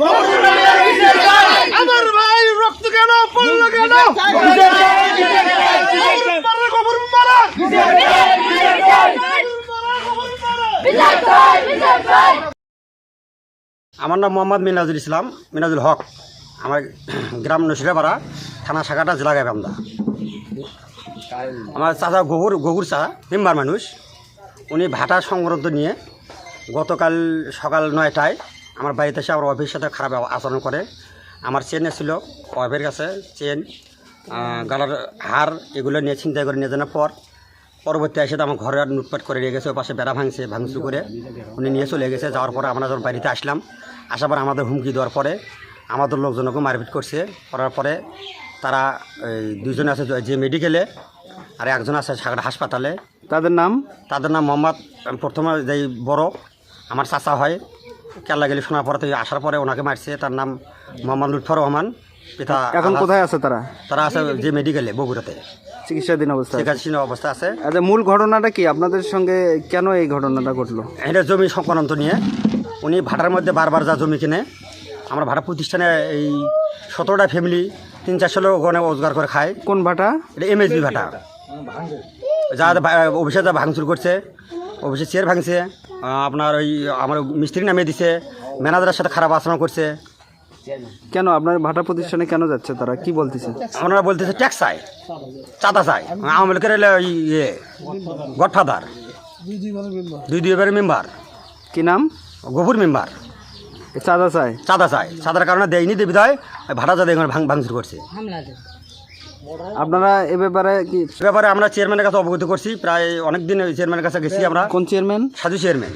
আমার নাম মোহাম্মদ মিনাজুল ইসলাম, মিনাজুল হক। আমার গ্রাম নসিরাপাড়া, থানা শাখাটা জেলা গাইবান্ধা। আমার চাচা গগুর গগুর চা, মেম্বার মানুষ। উনি ভাটা সংগ্রহ নিয়ে গতকাল সকাল নয়টায় আমার বাড়িতে এসে আমার অফিসের সাথে খারাপ আচরণ করে। আমার চেন এসেছিল ওয়াইফের কাছে চেন গলার হার এগুলো নিয়ে চিন্তা করে নিয়ে জানার পর পরবর্তী এসে তো আমার ঘরে লুটপাট করে নিয়ে গেছে ওর পাশে বেড়া ভাঙছে ভাঙচুর করে। উনি নিয়ে চলে গেছে যাওয়ার পরে আমরা যখন বাড়িতে আসলাম আসার পর আমাদের হুমকি দেওয়ার পরে আমাদের লোকজনকে মারপিট করছে। করার পরে তারা এই দুজন আছে যে মেডিকেলে আর একজন আছে সাগর হাসপাতালে। তাদের নাম? তাদের নাম মোহাম্মদ প্রথমে যেই বড় আমার চাচা হয় কেল্লা গেলি শোনার পরে থেকে আসার পরে ওনাকে মারছে তার নাম মোহাম্মদ লুৎফর রহমান পিতা এখন কোথায় আছে তারা? তারা আছে যে মেডিকেলে বগুড়াতে। চিকিৎসাধীন অবস্থা চিকিৎসা অবস্থা আছে। আচ্ছা মূল ঘটনাটা কি? আপনাদের সঙ্গে কেন এই ঘটনাটা ঘটলো? এটা জমি সংক্রান্ত নিয়ে। উনি ভাটার মধ্যে বারবার যা জমি কিনে আমরা ভাটা প্রতিষ্ঠানে এই সতেরোটা ফ্যামিলি তিন চারশো লোক ওখানে রোজগার করে খায়। কোন ভাটা? এটা এমএসবি ভাটা। যা অফিসে যা ভাঙচুর করছে অফিসে চেয়ার ভাঙছে। আপনার ওই আমার মিস্ত্রি নামিয়ে দিছে। ম্যানেজারের সাথে খারাপ আচরণ করছে। কেন? আপনার ভাটা প্রতিষ্ঠানে কেন যাচ্ছে তারা? কি বলতেছে? আপনারা বলতেছে ট্যাক্স চাই চাঁদা চাই আওয়ামী লীগের ইয়ে গডফাদার। দুই দুই এবারের মেম্বার। কি নাম? গফুর মেম্বার। চাঁদা চায় চাঁদা চাই চাঁদার কারণে দেয়নি দেবী দেয় ভাড়া যাদের ভাঙ ভাঙচুর করছে। আপনারা এ ব্যাপারে কি ব্যাপারে আমরা চেয়ারম্যানের কাছে অবগত করছি। প্রায় অনেক দিন ওই চেয়ারম্যানের কাছে গেছি আমরা। কোন চেয়ারম্যান সাধু চেয়ারম্যান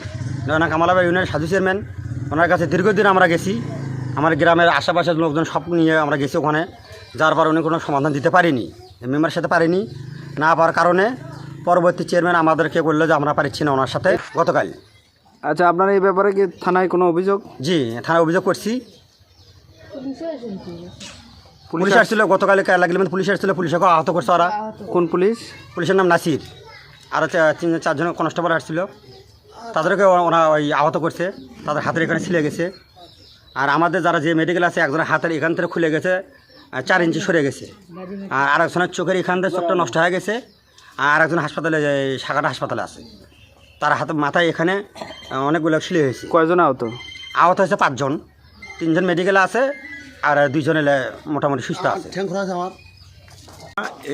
না কামালাবাই ইউনিয়নের সাধু চেয়ারম্যান ওনার কাছে দীর্ঘদিন আমরা গেছি। আমার গ্রামের আশেপাশের লোকজন সব নিয়ে আমরা গেছি ওখানে। যার পর উনি কোনো সমাধান দিতে পারিনি মেম্বারের সাথে পারিনি। না পাওয়ার কারণে পরবর্তী চেয়ারম্যান আমাদেরকে বলল যে আমরা পারছি না ওনার সাথে। গতকাল। আচ্ছা আপনারা এই ব্যাপারে কি থানায় কোনো অভিযোগ? জি থানায় অভিযোগ করছি। পুলিশ আসছিল গতকাল লাগলে পুলিশ আসছিল পুলিশকে আহত করছে ওরা। কোন পুলিশ? পুলিশের নাম নাসির। আরও তিন চারজন কনস্টেবল আসছিল। তাদেরকে ওরা ওই আহত করছে। তাদের হাতের এখানে ছিলে গেছে। আর আমাদের যারা যে মেডিকেল আছে একজনের হাতের এখান থেকে খুলে গেছে চার ইঞ্চি সরে গেছে। আর আরেকজনের চোখের এখান থেকে চোখটা নষ্ট হয়ে গেছে। আর আরেকজন হাসপাতালে সাগাটা হাসপাতালে আছে। তার হাতে মাথায় এখানে অনেকগুলো ছিলে হয়েছে। কয়জন আহত? আহত হয়েছে পাঁচজন। তিনজন মেডিকেলে আছে আর দুইজন এলে মোটামুটি সুস্থ আছে।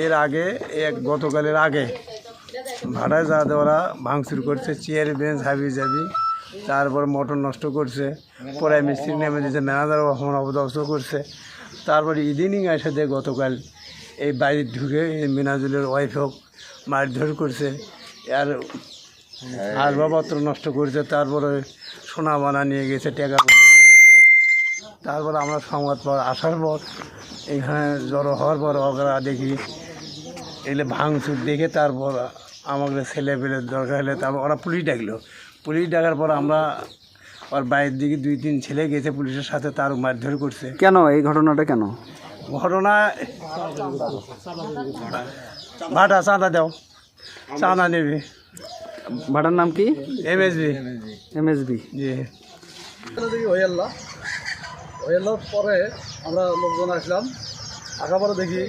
এর আগে এক গতকালের আগে ভাড়ায় যা ওরা ভাঙচুর করছে চেয়ার বেঞ্চ হাবি যাবি তারপর মোটর নষ্ট করছে পরে মিস্ত্রি নেমে দিয়েছে ম্যানেজার অপমান অবদস্ত করছে। তারপরে ইদিনিং এসে দিয়ে গতকাল এই বাড়ি ঢুকে এই মিনাজুলের ওয়াইফ হোক মারধর করছে আর আসবাবপত্র নষ্ট করছে তারপরে সোনা বানা নিয়ে গেছে টাকা তারপর আমরা সংবাদ পর আসার পর এখানে জড়ো হওয়ার পর ওরা দেখি এলে ভাঙচুর দেখে তারপর আমাকে ছেলে পেলে দরকার হলে তারপর ওরা পুলিশ ডাকলো। পুলিশ ডাকার পর আমরা ওর বাইরের দিকে দুই তিন ছেলে গেছে পুলিশের সাথে তার মারধর করছে। কেন? এই ঘটনাটা কেন? ঘটনা ভাটা চাঁদা দাও। চাঁদা নেবে। ভাটার নাম কি? এম এস এমএসবি এমএসবি জি দেখি হইয়াল্লা হইয়াল্লার পরে আমরা লোকজন আসলাম। আসার পরে দেখি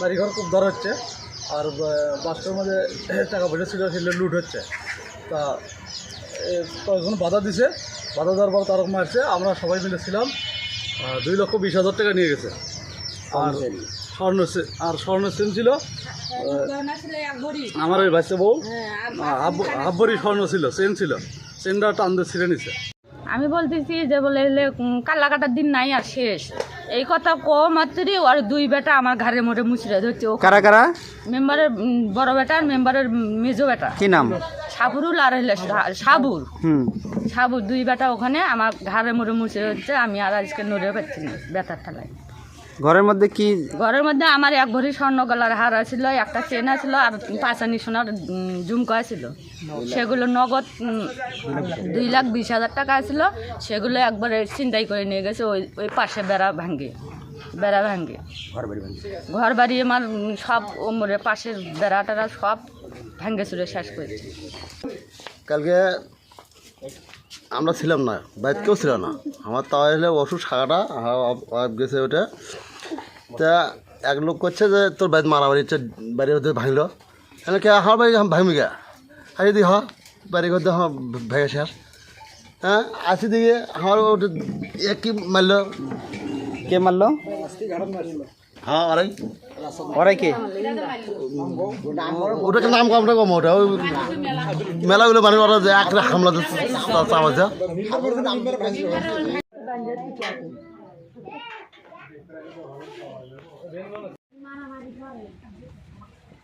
বাড়িঘর খুব দর হচ্ছে আর বাসটার মধ্যে টাকা পয়সা ছিল সেগুলো লুট হচ্ছে। তা কয়েকজন বাধা দিছে। বাধা দেওয়ার পর তারক মারছে আমরা সবাই মিলে ছিলাম দুই লক্ষ বিশ হাজার টাকা নিয়ে গেছে। আর স্বর্ণ সে- আর স্বর্ণ সেন ছিল আমার ওই বাচ্চা বউ হাব্বরি স্বর্ণ ছিল চেন ছিল। চেনটা টানতে ছিঁড়ে নিছে। আমি বলতেছি যে বলে এলে কাল্লা কাটার দিন নাই আর শেষ। এই কথা কম মাত্রই আর দুই বেটা আমার ঘাড়ে মোড়ে মুচড়ে ধরছে। ও কারা কারা? মেম্বারের বড় বেটা আর মেম্বারের মেজো বেটা। কি নাম? সাবুরুল আর হইলে সাবুর। হুম। সাবুর দুই বেটা ওখানে আমার ঘাড়ে মোড়ে মুচড়ে হচ্ছে আমি আর আজকে নড়ে পাচ্ছি না বেতার ঠালায় ঘরের মধ্যে কি ঘরের মধ্যে আমার এক ভরি স্বর্ণ গলার হার ছিল একটা চেন ছিল আর পাঁচানি সোনার ঝুমকা ছিল সেগুলো নগদ দুই লাখ বিশ হাজার টাকা ছিল সেগুলো একবারে চিন্তাই করে নিয়ে গেছে ওই ওই পাশে বেড়া ভাঙ্গে বেড়া ভাঙ্গে। ঘর বাড়ি আমার সব ওমরে পাশের বেড়া টেড়া সব ভাঙ্গে চুরে শেষ করেছে কালকে আমরা ছিলাম না কেউ ছিল না। আমার তাহলে ওষুধ ওয়াইফ গেছে ওটা। তা এক লোক করছে যে তোর বাড়িতে মারামারি হচ্ছে বাড়ি হতে ভাঙলো। আমি কে আমার বাড়ি ভাঙবি গা আর যদি হ বাড়ি করতে আমার ভেঙে শেষ। হ্যাঁ আসি দিকে আমার ওটা এক কি মারলো? কে মারলো? হ্যাঁ আরে ওরাই কে? ওটাকে নাম কামটা কম ওটা ওই মেলাগুলো মানে ওরা যে একটা হামলা চামাচ্ছে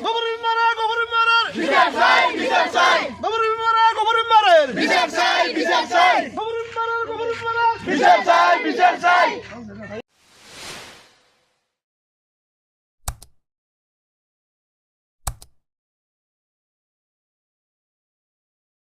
কবর মারা বিচার চাই বিচার চাই।